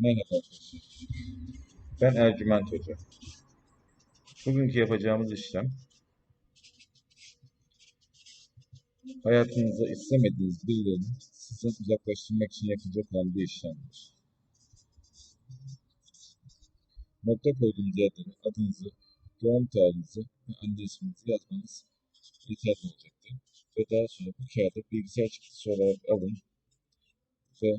Merhaba. Ben Ercüment Hoca. Bugünkü yapacağımız işlem hayatınızda istemediğiniz birilerini sizden uzaklaştırmak için yapılacak olan bir işlemdir. Nokta koyduğunuz yerlere adınızı, doğum tarihinizi ve anne isminizi yazmanız yeterli olacaktır. Ve daha sonra bu kağıdı bilgisayar çıktısı olarak alın ve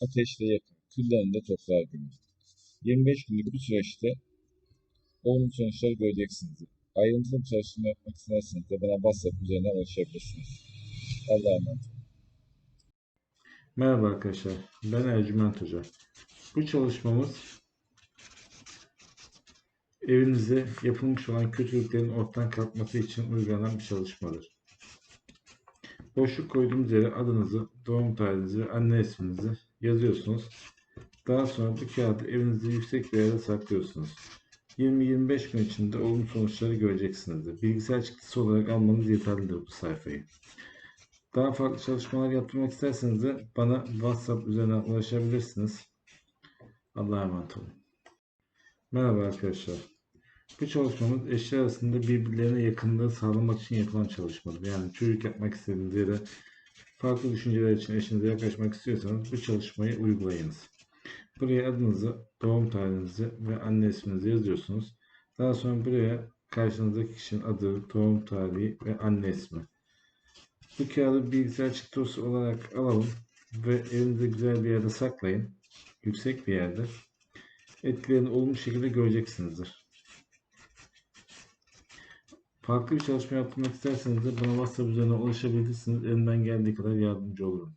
ateşle yakın, küllerinde toprağa gömün. 25 günlük bir süreçte olumlu sonuçları göreceksiniz. Ayrıntılı bir çalışma yapmak isterseniz de bana WhatsApp üzerinden ulaşabilirsiniz. Allah'a emanet. Merhaba arkadaşlar, ben Ercüment Hoca. Bu çalışmamız evinizde yapılmış olan kötülüklerin ortadan kalkması için uygulanan bir çalışmadır. Boşluk koyduğunuz yere adınızı, doğum tarihinizi anne isminizi yazıyorsunuz. Daha sonra bu kağıdı evinizde yüksek bir yere saklıyorsunuz. 20-25 gün içinde olumlu sonuçları göreceksinizdir. Bilgisayar çıktısı olarak almanız yeterlidir bu sayfayı. Daha farklı çalışmalar yaptırmak isterseniz de bana WhatsApp üzerinden ulaşabilirsiniz. Allah'a emanet olun. Merhaba arkadaşlar. Bu çalışmamız eşler arasında birbirlerine yakınlığı sağlamak için yapılan çalışmadır. Yani çocuk yapmak istediğiniz ya farklı düşünceler için eşinize yaklaşmak istiyorsanız bu çalışmayı uygulayınız. Buraya adınızı, doğum tarihinizi ve anne isminizi yazıyorsunuz. Daha sonra buraya karşınızdaki kişinin adı, doğum tarihi ve anne ismi. Bu kağıdı bilgisayar çıktısı olarak alalım ve elinizde güzel bir yerde saklayın. Yüksek bir yerde. Etkilerini olumlu şekilde göreceksinizdir. Farklı bir çalışma yaptırmak isterseniz de bana WhatsApp üzerinden ulaşabilirsiniz. Elimden geldiği kadar yardımcı olurum.